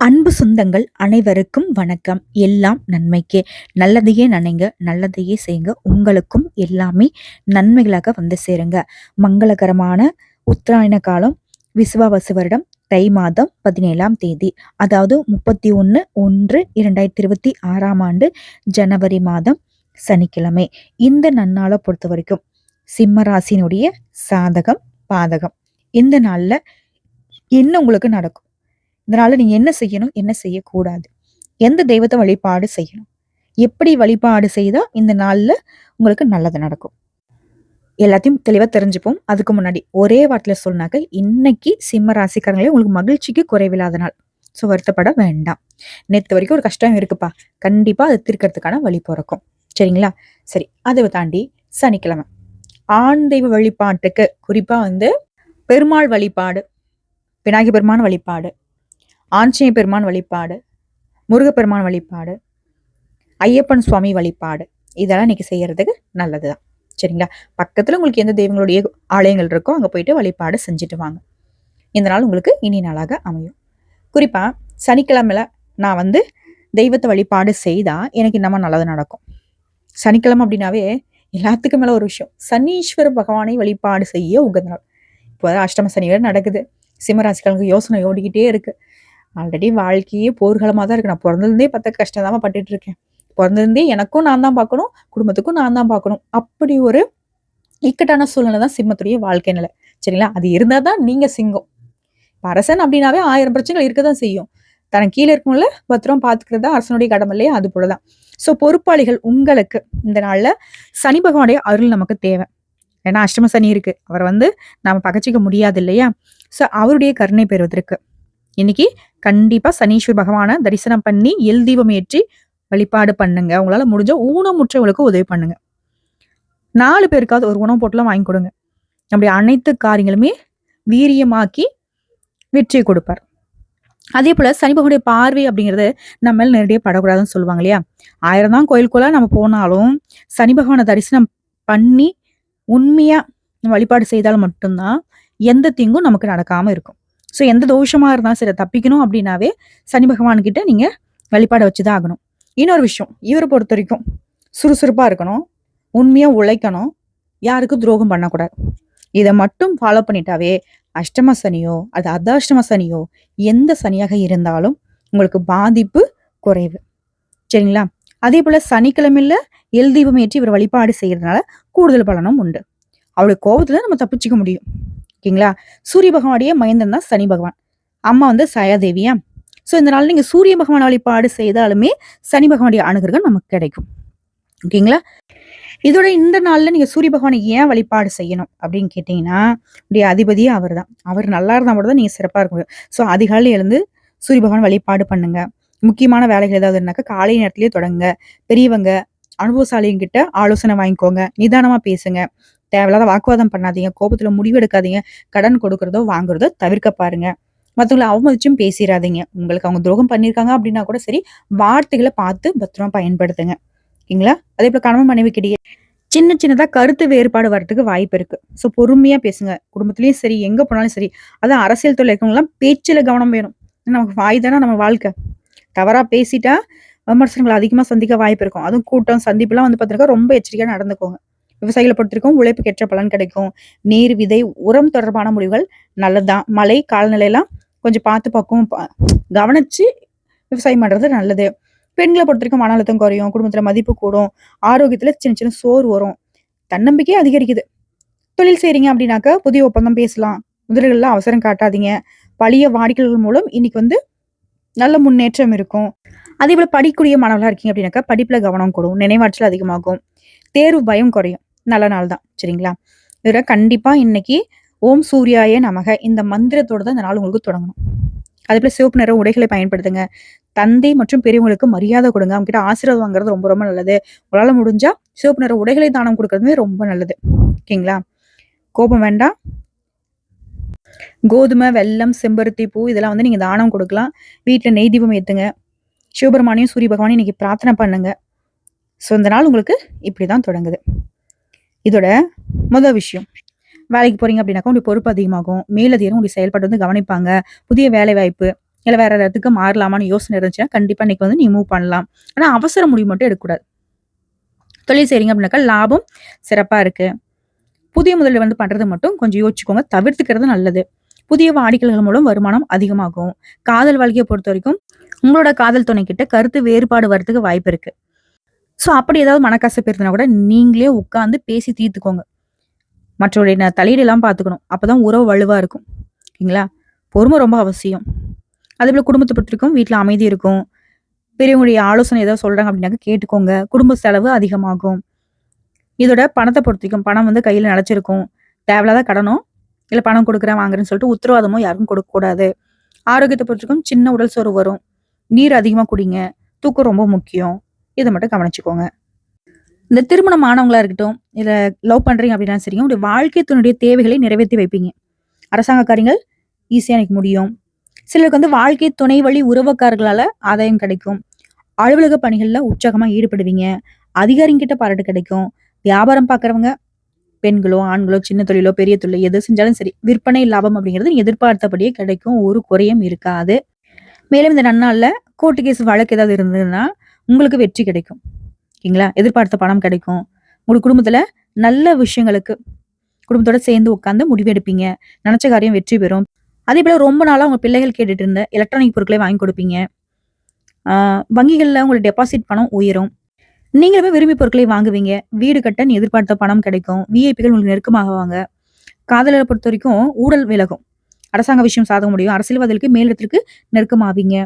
அன்பு சொந்தங்கள் அனைவருக்கும் வணக்கம். எல்லாம் நன்மைக்கே. நல்லதையே நினைங்க நல்லதையே செய்யுங்க. உங்களுக்கும் எல்லாமே நன்மைகளாக வந்து சேருங்க. மங்களகரமான உத்தராயண காலம் விசுவாவசு வருடம் தை மாதம் பதினேழாம் தேதி. அதாவது முப்பத்தி ஒன்று ஒன்று இரண்டாயிரத்தி இருபத்தி ஆறாம் ஆண்டு ஜனவரி மாதம் சனிக்கிழமை. இந்த நன்னாளை பொறுத்த வரைக்கும் சிம்ம ராசினுடைய சாதகம் பாதகம். இந்த நாளில் என்ன உங்களுக்கு நடக்கும்? இதனால நீங்க என்ன செய்யணும் என்ன செய்யக்கூடாது? எந்த தெய்வத்தை வழிபாடு செய்யணும்? எப்படி வழிபாடு செய்தா இந்த நாள்ல உங்களுக்கு நல்லது நடக்கும்? எல்லாத்தையும் தெளிவாக தெரிஞ்சுப்போம். அதுக்கு முன்னாடி ஒரே வார்த்தையில் சொன்னாக்க இன்னைக்கு சிம்ம ராசிக்காரங்களே உங்களுக்கு மகிழ்ச்சிக்கு குறைவில்லாத நாள். ஸோ வருத்தப்பட வேண்டாம். நேற்று வரைக்கும் ஒரு கஷ்டம் இருக்குப்பா. கண்டிப்பாக அதை தீர்க்கறதுக்கான வழி பிறக்கும். சரிங்களா? சரி அதை தாண்டி சனிக்கிழமை. ஆண் தெய்வ வழிபாட்டுக்கு குறிப்பாக வந்து பெருமாள் வழிபாடு விநாயகர் பெருமான் வழிபாடு. ஆஞ்சநேய பெருமான் வழிபாடு முருகப்பெருமான் வழிபாடு ஐயப்பன் சுவாமி வழிபாடு. இதெல்லாம் இன்னைக்கு செய்யறதுக்கு நல்லது தான் சரிங்களா? பக்கத்தில் உங்களுக்கு எந்த தெய்வங்களுடைய ஆலயங்கள் இருக்கோ அங்கே போயிட்டு வழிபாடு செஞ்சுட்டு வாங்க. இந்த நாள் உங்களுக்கு இனி நாளாக அமையும். குறிப்பாக சனிக்கிழமையில் நான் வந்து தெய்வத்தை வழிபாடு செய்தால் எனக்கு இன்னமும் நல்லது நடக்கும். சனிக்கிழமை அப்படின்னாவே எல்லாத்துக்கும் மேலே ஒரு விஷயம். சனீஸ்வர பகவானை வழிபாடு செய்ய உகந்த நாள். இப்போ அஷ்டம சனி வேறு நடக்குது. சிம்மராசிகளுக்கு யோசனை ஓடிக்கிட்டே இருக்குது ஆல்ரெடி வாழ்க்கையே போர்க்களமாக தான் இருக்கு. நான் பிறந்திருந்தே பார்த்த கஷ்டம் தான் பட்டுட்டு இருக்கேன் பிறந்திருந்தே எனக்கும் நான் தான் பார்க்கணும் குடும்பத்துக்கும் நான் தான் பார்க்கணும். அப்படி ஒரு இக்கட்டான சூழ்நிலை தான் சிம்மத்துடைய வாழ்க்கை நிலை. சரிங்களா? அது இருந்தால் தான் நீங்கள் சிங்கம். அரசன் அப்படின்னாவே ஆயிரம் பிரச்சனைகள் இருக்க தான் செய்யும். தனக்கு கீழே இருக்கணும்ல பத்திரம் பார்த்துக்கிறது தான் அரசனுடைய கடமை இல்லையா? அது போலதான் ஸோ பொறுப்பாளிகள் உங்களுக்கு இந்த நாளில் சனி பகவானுடைய அருள் நமக்கு தேவை. ஏன்னா அஷ்டம சனி இருக்கு. அவரை வந்து நாம பகச்சிக்க முடியாது இல்லையா? ஸோ அவருடைய கருணை பெறுவதற்கு. இன்னைக்கு கண்டிப்பா சனீஸ்வர் பகவானை தரிசனம் பண்ணி எல் தீபம் ஏற்றி வழிபாடு பண்ணுங்க. உங்களால முடிஞ்ச ஊனமுற்றவங்களுக்கு உதவி பண்ணுங்க. நாலு பேருக்காவது ஒரு உணவு போட்டுலாம் வாங்கி கொடுங்க. அப்படி அனைத்து காரியங்களுமே வீரியமாக்கி வெற்றியை கொடுப்பார். அதே போல சனி பகவானுடைய பார்வை அப்படிங்கிறது நம்ம நேரடியாக படக்கூடாதுன்னு சொல்லுவாங்க இல்லையா? ஆயிரம் தான் கோயிலுக்குள்ள நம்ம போனாலும் சனி பகவானை தரிசனம் பண்ணி உண்மையா வழிபாடு செய்தால் மட்டும்தான் எந்த தீங்கும் நமக்கு நடக்காம இருக்கும். ஸோ எந்த தோஷமா இருந்தாலும் சரி தப்பிக்கணும் அப்படின்னாவே சனி பகவான் கிட்ட நீங்க வழிபாடை வச்சுதான் ஆகணும். இன்னொரு விஷயம் இவரை பொறுத்த வரைக்கும் சுறுசுறுப்பா இருக்கணும் உண்மையாக உழைக்கணும் யாருக்கும் துரோகம் பண்ணக்கூடாது. இதை மட்டும் ஃபாலோ பண்ணிட்டாவே அஷ்டம சனியோ அது அர்த்தாஷ்டம சனியோ எந்த சனியாக இருந்தாலும் உங்களுக்கு பாதிப்பு குறைவு. சரிங்களா? அதே போல சனிக்கிழமையில எல் தீபம் ஏற்றி இவர் வழிபாடு செய்யறதுனால கூடுதல் பலனும் உண்டு. அவளுடைய கோபத்துல நம்ம தப்பிச்சிக்க முடியும். ஓகேங்களா சூரிய பகவானுடைய மைந்தன் தான் சனி பகவான். அம்மா வந்து சயாதேவியா? ஸோ இந்த நாள் நீங்கள் சூரிய பகவான் வழிபாடு செய்தாலுமே சனி பகவானுடைய அணுகர்கள் நமக்கு கிடைக்கும். ஓகேங்களா? இதோட இந்த நாளில் நீங்கள் சூரிய பகவானை ஏன் வழிபாடு செய்யணும் அப்படின்னு கேட்டிங்கன்னா உடைய அதிபதியே அவர் தான் அவர் நல்லா இருந்தால் மட்டும் தான் நீங்கள் சிறப்பாக இருக்க முடியும். ஸோ அதிகாலையில் எழுந்து சூரிய பகவான் வழிபாடு பண்ணுங்க. முக்கியமான வேலைகள் ஏதாவது இருந்தாக்கா காலை நேரத்திலேயே தொடங்க. பெரியவங்க அனுபவசாலிங்கிட்ட ஆலோசனை வாங்கிக்கோங்க. நிதானமாக பேசுங்க. தேவையில்லாத வாக்குவாதம் பண்ணாதீங்க கோபத்துல முடிவு எடுக்காதீங்க கடன் கொடுக்கறதோ வாங்குறதோ தவிர்க்க பாருங்க. மற்றவங்களை அவமதிச்சும் பேசிடாதீங்க உங்களுக்கு அவங்க துரோகம் பண்ணியிருக்காங்க அப்படின்னா கூட சரி வார்த்தைகளை பார்த்து பத்திரமா பயன்படுத்துங்க. ஓகேங்களா அதே போல கணவன் மனைவி கிடையாது சின்ன சின்னதா கருத்து வேறுபாடு வர்றதுக்கு வாய்ப்பு இருக்கு. ஸோ பொறுமையா பேசுங்க. குடும்பத்திலயும் சரி எங்க போனாலும் சரி. அதான் அரசியல் தொழில் இருக்கவங்களாம் பேச்சில் கவனம் வேணும். நமக்கு வாய் தானே நம்ம வாழ்க்கை. தவறா பேசிட்டா விமர்சனங்களை அதிகமா சந்திக்க வாய்ப்பு இருக்கும். அதுவும் கூட்டம் சந்திப்புலாம் வந்து பார்த்துருக்கா ரொம்ப எச்சரிக்கையாக நடந்துக்கோங்க. விவசாயிகளை பொறுத்திருக்கும் உழைப்புக்கு ஏற்ற பலன் கிடைக்கும். நீர் விதை உரம் தொடர்பான முடிவுகள் நல்லதுதான். மழை காலநிலையெல்லாம் கொஞ்சம் பார்த்து பக்கம் கவனிச்சு விவசாயம் பண்றது நல்லது. பெண்களை பொறுத்திருக்கும் மன அழுத்தம் குறையும் குடும்பத்துல மதிப்பு கூடும் ஆரோக்கியத்துல சின்ன சின்ன சோறு வரும். தன்னம்பிக்கை அதிகரிக்குது. தொழில் செய்றீங்க அப்படின்னாக்க புதிய ஒப்பந்தம் பேசலாம். முதலீடுல அவசரம் காட்டாதீங்க. பழைய வாடிக்கைகள் மூலம் இன்னைக்கு வந்து நல்ல முன்னேற்றம் இருக்கும். அதே போல படிக்கூடிய மாணவர்களாக இருக்கீங்க அப்படின்னாக்கா படிப்புல கவனம் கூடும் நினைவாற்றல் அதிகமாகும். தேர்வு பயம் குறையும். நல்ல நாள் தான் சரிங்களா? இதில் கண்டிப்பாக இன்னைக்கு ஓம் சூர்யாயே நமக இந்த மந்திரத்தோட தான் இந்த நாள் உங்களுக்கு தொடங்கணும். அதே போல சிவப்பு நிற உடைகளை பயன்படுத்துங்க. தந்தை மற்றும் பெரியவங்களுக்கு மரியாதை கொடுங்க. அவங்க கிட்ட ஆசீர்வாதம் வாங்குறது ரொம்ப ரொம்ப நல்லது. உங்களால் முடிஞ்சா சிவப்பு நிற உடைகளை தானம் கொடுக்கறதுமே ரொம்ப நல்லது. ஓகேங்களா? கோபம் வேண்டாம். கோதுமை வெல்லம் செம்பருத்தி பூ இதெல்லாம் வந்து நீங்கள் தானம் கொடுக்கலாம். வீட்டில் நெய் தீபம் ஏற்றுங்க சிவபெருமானையும் சூரிய பகவானையும் இன்னைக்கு பிரார்த்தனை பண்ணுங்க. ஸோ இந்த நாள் உங்களுக்கு இப்படி தான் தொடங்குது. இதோட முதல் விஷயம். வேலைக்கு போறீங்க அப்படின்னாக்கா உங்களுக்கு பொறுப்பு அதிகமாகும். மேலதிகாரம் உங்களுடைய செயல்பாடு வந்து கவனிப்பாங்க. புதிய வேலை வாய்ப்பு இல்லை வேற இடத்துக்கு மாறலாமான்னு யோசனை இருந்துச்சுன்னா கண்டிப்பாக இன்னைக்கு வந்து நீ மூவ் பண்ணலாம். ஆனால் அவசர முடிவு மட்டும் எடுக்கக்கூடாது. தொழில் செய்றீங்க அப்படின்னாக்கா லாபம் சிறப்பாக இருக்கு. புதிய முதலில் வந்து பண்றது மட்டும் கொஞ்சம் யோசிச்சுக்கோங்க. தவிர்த்துக்கிறது நல்லது. புதிய வாடிக்கைகள் மூலம் வருமானம் அதிகமாகும். காதல் வாழ்க்கையை பொறுத்த வரைக்கும் உங்களோட காதல் துணை கிட்ட கருத்து வேறுபாடு வரதுக்கு வாய்ப்பு இருக்கு. ஸோ அப்படி ஏதாவது மனக்கசப்பு இருந்தனா கூட நீங்களே உட்காந்து பேசி தீர்த்துக்கோங்க. மற்றவருடைய தலையீடெல்லாம் பார்த்துக்கணும். அப்போ தான் உறவு வலுவாக இருக்கும். ஓகேங்களா பொறுமை ரொம்ப அவசியம். அதே போல் குடும்பத்தை பொறுத்தவருக்கும் வீட்டில் அமைதி இருக்கும். பெரியவங்களுடைய ஆலோசனை ஏதாவது சொல்கிறாங்க அப்படின்னாக்க கேட்டுக்கோங்க. குடும்ப செலவு அதிகமாகும். இதோட பணத்தை பொறுத்தவரைக்கும் பணம் வந்து கையில் நினச்சிருக்கும் தேவையில்லாத கடனோ இல்லை பணம் கொடுக்குறேன் வாங்குறேன்னு சொல்லிட்டு உத்தரவாதமோ யாருக்கும் கொடுக்கக்கூடாது ஆரோக்கியத்தை பொறுத்திருக்கும் சின்ன உடல் சோறு வரும். நீர் அதிகமாக குடிங்க. தூக்கம் ரொம்ப முக்கியம். இதை மட்டும் கவனிச்சுக்கோங்க. இந்த திருமணம் ஆனவங்களா இருக்கட்டும் இல்லை லவ் பண்ணுறீங்க அப்படின்னா சரிங்க உங்களுடைய வாழ்க்கை தேவைகளை நிறைவேற்றி வைப்பீங்க. அரசாங்க காரியங்கள் ஈஸியாக எனக்கு முடியும். சிலருக்கு வந்து வாழ்க்கை துணை வழி உறவுக்காரர்களால் ஆதாயம் கிடைக்கும். அலுவலக பணிகளில் உற்சாகமாக ஈடுபடுவீங்க. அதிகாரிங்கிட்ட பாராட்டு கிடைக்கும். வியாபாரம் பார்க்குறவங்க பெண்களோ ஆண்களோ சின்ன தொழிலோ பெரிய தொழிலோ எது செஞ்சாலும் சரி விற்பனை லாபம் அப்படிங்கிறது எதிர்பார்த்தபடியே கிடைக்கும். ஒரு குறையும் இருக்காது. மேலும் இந்த நன்னாளில் கோர்ட்டு கேஸ் வழக்கு ஏதாவது இருந்ததுன்னா உங்களுக்கு வெற்றி கிடைக்கும். ஓகேங்களா? எதிர்பார்த்த பணம் கிடைக்கும். உங்களுக்கு குடும்பத்துல நல்ல விஷயங்களுக்கு குடும்பத்தோட சேர்ந்து உட்காந்து முடிவெடுப்பீங்க நினைச்ச காரியம் வெற்றி பெறும். அதே போல ரொம்ப நாளா உங்க பிள்ளைகள் கேட்டுட்டு இருந்த எலக்ட்ரானிக் பொருட்களை வாங்கி கொடுப்பீங்க. வங்கிகளில் உங்களுக்கு டெபாசிட் பணம் உயரும். நீங்களுமே விரும்பி பொருட்களை வாங்குவீங்க. வீடு கட்ட நீ எதிர்பார்த்த பணம் கிடைக்கும். விஐபிகள் உங்களுக்கு நெருக்கமாகுவாங்க. காதலரை பொறுத்த வரைக்கும் ஊழல் விலகும். அரசாங்க விஷயம் சாதக முடியும். அரசியல்வாதிகளுக்கு மேலிடத்திற்கு நெருக்கமாவீங்க.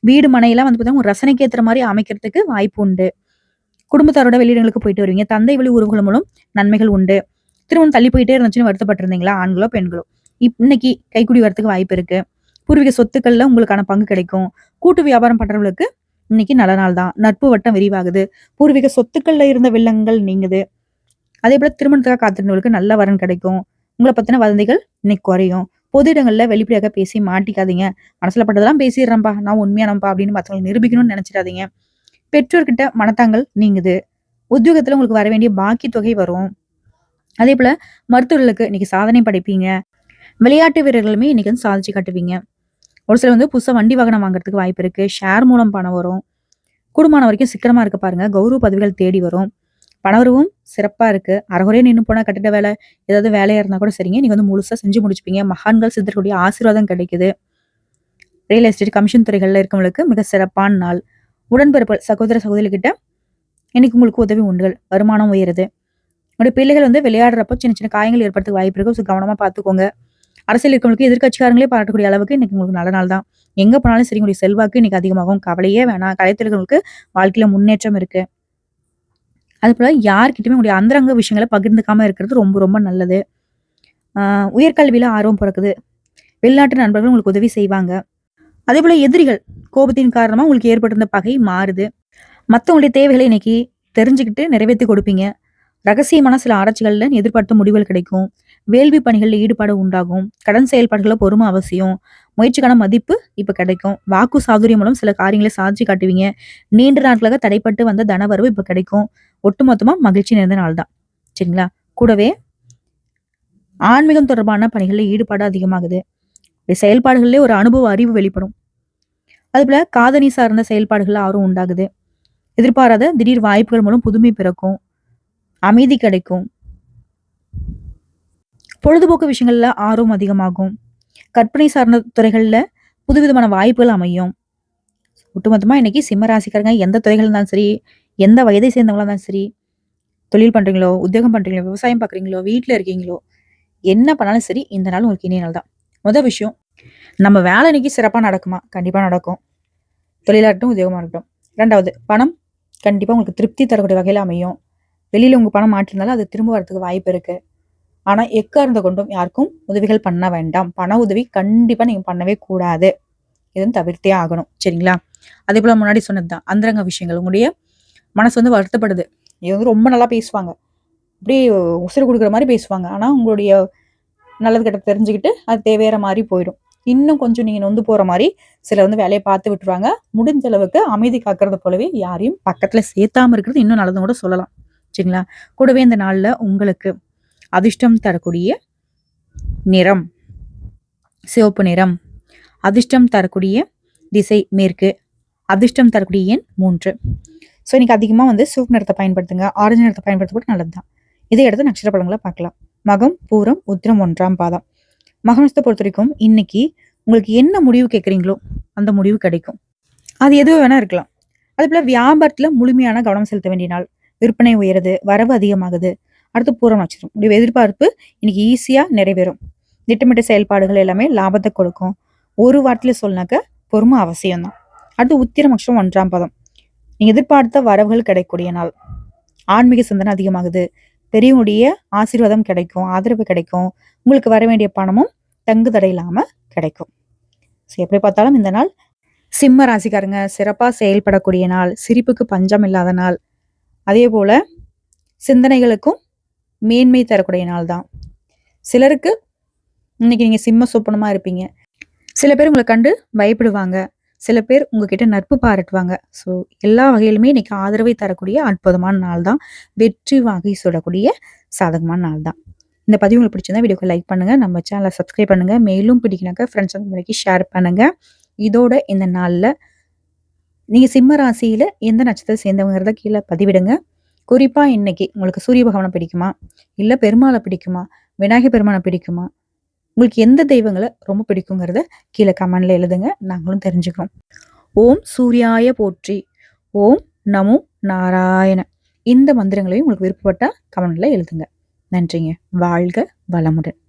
வீடு மனையெல்லாம் வந்து பார்த்தீங்கன்னா உங்க ரசனைக்கு ஏற்ற மாதிரி அமைக்கிறதுக்கு வாய்ப்பு உண்டு. குடும்பத்தாரோட வெளியிடங்களுக்கு போயிட்டு வருவீங்க. தந்தை வழி உறவுகள் மூலம் நன்மைகள் உண்டு. திருமணம் தள்ளி போயிட்டே இருந்துச்சுன்னு வருத்தப்பட்டிருந்தீங்களா? ஆண்களோ பெண்களோ? இன்னைக்கு கைக்குடி வரத்துக்கு வாய்ப்பு இருக்கு. பூர்வீக சொத்துக்கள்ல உங்களுக்கான பங்கு கிடைக்கும். கூட்டு வியாபாரம் பண்றவங்களுக்கு இன்னைக்கு நல்ல நாள் தான். நட்பு வட்டம் விரிவாகுது. பூர்வீக சொத்துக்கள்ல இருந்த வில்லங்கள் நீங்குது. அதே போல திருமணத்துக்காக காத்திருந்தவங்களுக்கு நல்ல வரன் கிடைக்கும். உங்களை பத்தின வதந்திகள் இன்னைக்கு குறையும். பொது இடங்களில் வெளிப்படையாக பேசி மாட்டிக்காதீங்க. மனசில் பட்டதெல்லாம் பேசிடுறேன்ப்பா நான் உண்மையானப்பா அப்படின்னு மற்றவங்களை நிரூபிக்கணும்னு நினச்சிடாதீங்க. பெற்றோர்கிட்ட மனத்தாங்கள் நீங்குது. உத்தியோகத்தில் உங்களுக்கு வர வேண்டிய பாக்கி தொகை வரும். அதே போல் மருத்துவர்களுக்கு இன்னைக்கு சாதனை படைப்பீங்க. விளையாட்டு வீரர்களுமே இன்னைக்கு வந்து சாதிச்சு காட்டுவீங்க. ஒரு சிலர் வந்து புதுசாக வண்டி வாகனம் வாங்குறதுக்கு வாய்ப்பு இருக்குது ஷேர் மூலம் பணம் வரும். குடும்பம் வரைக்கும் சிக்கனமாக இருக்க பாருங்க. கௌரவ பதவிகள் தேடி வரும். பணவரவும் சிறப்பாக இருக்கு. அறகுறையா நின்று போனால் கட்டிட வேலை ஏதாவது வேலையாக இருந்தால் கூட சரிங்க. நீங்கள் வந்து முழுசாக செஞ்சு முடிச்சுப்பீங்க. மகான்கள் சித்தர்களுடைய ஆசீர்வாதம் கிடைக்குது. ரியல் எஸ்டேட் கமிஷன் துறைகளில் இருக்கவங்களுக்கு மிக சிறப்பான நாள். உடன்பிறப்பு சகோதர சகோதரிகிட்ட இன்னைக்கு உங்களுக்கு உதவி உண்டுகள். வருமானம் உயருது. உங்களுடைய பிள்ளைகள் வந்து விளையாடுறப்போ சின்ன சின்ன காயங்கள் ஏற்படுறதுக்கு வாய்ப்பு இருக்கும் ஸோ கவனமாக பார்த்துக்கோங்க அரசியல் இருக்கவங்களுக்கு எதிர்கட்சிக்காரங்களே பாராட்டக்கூடிய அளவுக்கு இன்னைக்கு உங்களுக்கு நல்ல நாள் தான். எங்கே போனாலும் சரி உங்களுடைய செல்வாக்கு இன்னைக்கு அதிகமாகும். கவலையே வேணாம். கலைத்துறைகளுக்கு வாழ்க்கையில் முன்னேற்றம் இருக்குது அது போல யார்கிட்டயுமே உங்களுடைய அந்தரங்க விஷயங்களை பகிர்ந்துக்காம இருக்கிறது ரொம்ப ரொம்ப நல்லது. உயர்கல்வியில் உயர்கல்வியில ஆர்வம் பிறக்குது. வெளிநாட்டு நண்பர்கள் உங்களுக்கு உதவி செய்வாங்க. அதே போல எதிரிகள் கோபத்தின் காரணமா உங்களுக்கு ஏற்பட்டிருந்த பகை மாறுது. மற்றவங்களுடைய தேவைகளை இன்னைக்கு தெரிஞ்சுக்கிட்டு நிறைவேற்றி கொடுப்பீங்க. ரகசியமான சில ஆராய்ச்சிகள்ல எதிர்பார்த்த முடிவுகள் கிடைக்கும். வேள்வி பணிகளில் ஈடுபாடு உண்டாகும். கடன் செயல்பாடுகள பொறுமை அவசியம். முயற்சிக்கான மதிப்பு இப்ப கிடைக்கும். வாக்கு சாதுரியம் மூலம் சில காரியங்களை சாதிச்சு காட்டுவீங்க. நீண்ட நாட்களாக தடைப்பட்டு வந்த தனவரவு இப்ப கிடைக்கும். ஒட்டுமொத்தமா மகிழ்ச்சி நிறைந்த நாள் தான். சரிங்களா? கூடவே ஆன்மீகம் தொடர்பான பணிகளில் ஈடுபாடு அதிகமாகுது. செயல்பாடுகளிலே ஒரு அனுபவ அறிவு வெளிப்படும். அதுபோல காதணி சார்ந்த செயல்பாடுகள் ஆர்வம் உண்டாகுது. எதிர்பாராத திடீர் வாய்ப்புகள் மூலம் புதுமை பிறக்கும். அமைதி கிடைக்கும். பொழுதுபோக்கு விஷயங்களில் ஆர்வம் அதிகமாகும். கற்பனை சார்ந்த துறைகளில் புதுவிதமான வாய்ப்புகள் அமையும். ஒட்டுமொத்தமாக இன்னைக்கு சிம்ம ராசிக்காரங்க எந்த துறைகள் இருந்தாலும் சரி எந்த வயதை சேர்ந்தவங்களா இருந்தாலும் சரி தொழில் பண்ணுறீங்களோ உத்தியோகம் பண்ணுறீங்களோ விவசாயம் பார்க்குறீங்களோ வீட்டில் இருக்கீங்களோ என்ன பண்ணாலும் சரி இந்த நாள் உங்களுக்கு இனிய நாள் தான். முதல் விஷயம் நம்ம வேலை இன்னைக்கு சிறப்பாக நடக்குமா? கண்டிப்பாக நடக்கும். தொழிலாக இருக்கட்டும் உத்தியோகமாக இருக்கட்டும். ரெண்டாவது பணம் கண்டிப்பாக உங்களுக்கு திருப்தி தரக்கூடிய வகையில் அமையும். வெளியில் உங்கள் பணம் மாற்றிருந்தாலும் அது திரும்ப வரதுக்கு வாய்ப்பு இருக்குது ஆனால் எக்கார்ந்த கொண்டும் யாருக்கும் உதவிகள் பண்ண வேண்டாம். பண உதவி கண்டிப்பாக நீங்கள் பண்ணவே கூடாது. இதுன்னு தவிர்த்தே ஆகணும். சரிங்களா? அதே போல் முன்னாடி சொன்னது தான் அந்தரங்க விஷயங்கள். உங்களுடைய மனசு வந்து வருத்தப்படுது. இது வந்து ரொம்ப நல்லா பேசுவாங்க. அப்படியே உசுறு கொடுக்குற மாதிரி பேசுவாங்க. ஆனால் உங்களுடைய நல்லது கிட்ட தெரிஞ்சுக்கிட்டு அது தேவையிற மாதிரி போயிடும். இன்னும் கொஞ்சம் நீங்கள் நொந்து போகிற மாதிரி சிலர் வந்து வேலையை பார்த்து விட்டுருவாங்க. முடிஞ்ச அளவுக்கு அமைதி காக்கிறது போலவே யாரையும் பக்கத்தில் சேர்த்தாம இருக்கிறது இன்னும் நல்லதுன்னு கூட சொல்லலாம். சரிங்களா? கூடவே இந்த நாளில் உங்களுக்கு அதிர்ஷ்டம் தரக்கூடிய நிறம். சிவப்பு நிறம். அதிர்ஷ்டம் தரக்கூடிய திசை மேற்கு. அதிர்ஷ்டம் தரக்கூடிய எண் மூன்று. ஸோ இன்னைக்கு அதிகமாக வந்து சிவப்பு நிறத்தை பயன்படுத்துங்க. ஆரஞ்சு நிறத்தை பயன்படுத்த நல்லது தான் இதே இடத்த நட்சத்திர படங்களை பார்க்கலாம். மகம் பூரம் உத்திரம் ஒன்றாம் பாதம். மகனத்தை பொறுத்த வரைக்கும் இன்னைக்கு உங்களுக்கு என்ன முடிவு கேட்குறீங்களோ அந்த முடிவு கிடைக்கும். அது எதுவும் வேணா இருக்கலாம். அது போல் வியாபாரத்தில் முழுமையான கவனம் செலுத்த வேண்டிய நாள். விற்பனை உயருது வரவு அதிகமாகுது. அடுத்து பூர நட்சத்திரம் உடைய எதிர்பார்ப்பு இன்னைக்கு ஈஸியாக நிறைவேறும். திட்டமிட்ட செயல்பாடுகள் எல்லாமே லாபத்தை கொடுக்கும். ஒரு வாரத்தில் சொன்னாக்க பொறுமை அவசியம்தான். அடுத்து உத்திரம் நட்சத்திரம் ஒன்றாம் பதம். நீங்கள் எதிர்பார்த்த வரவுகள் கிடைக்கக்கூடிய நாள். ஆன்மீக சிந்தனை அதிகமாகுது. பெரியவனுடைய ஆசீர்வாதம் கிடைக்கும் ஆதரவு கிடைக்கும். உங்களுக்கு வர வேண்டிய பணமும் தங்கு தடை இல்லாமல் கிடைக்கும். ஸோ எப்படி பார்த்தாலும் இந்த நாள் சிம்ம ராசிக்காரங்க சிறப்பாக செயல்படக்கூடிய நாள் சிரிப்புக்கு பஞ்சம் இல்லாத நாள். அதே போல் சிந்தனைகளுக்கும் மேன்மை தரக்கூடிய நாள் தான். சிலருக்கு இன்னைக்கு நீங்கள் சிம்ம சொப்பனமாக இருப்பீங்க. சில பேர் உங்களை கண்டு பயப்படுவாங்க. சில பேர் உங்ககிட்ட நட்பு பாராட்டுவாங்க. ஸோ எல்லா வகையிலுமே இன்னைக்கு ஆதரவை தரக்கூடிய அற்புதமான நாள் தான். வெற்றி வாகை சுடக்கூடிய சாதகமான நாள் தான். இந்த பதிவு உங்களுக்கு பிடிச்சிருந்தா வீடியோக்கு லைக் பண்ணுங்கள் நம்ம சேனலை சப்ஸ்கிரைப் பண்ணுங்கள் மேலும் பிடிக்கினாக்க ஃப்ரெண்ட்ஸ் அண்ட் ஷேர் பண்ணுங்கள் இதோட இந்த நாளில் நீங்கள் சிம்ம ராசியில் எந்த நட்சத்திரத்தை சேர்ந்தவங்கிறத கீழே பதிவிடுங்க. குறிப்பாக இன்னைக்கு உங்களுக்கு சூரிய பகவானை பிடிக்குமா? இல்லை பெருமாளை பிடிக்குமா? விநாயகர் பெருமானை பிடிக்குமா? உங்களுக்கு எந்த தெய்வங்களை ரொம்ப பிடிக்குங்கிறத கீழே கமெண்ட்ல எழுதுங்க. நாங்களும் தெரிஞ்சுக்கிறோம். ஓம் சூர்யாய போற்றி. ஓம் நமோ நாராயண. இந்த மந்திரங்களையும் உங்களுக்கு விருப்பப்பட்ட கமெண்ட்ல எழுதுங்க. நன்றிங்க. வாழ்க வளமுடன்.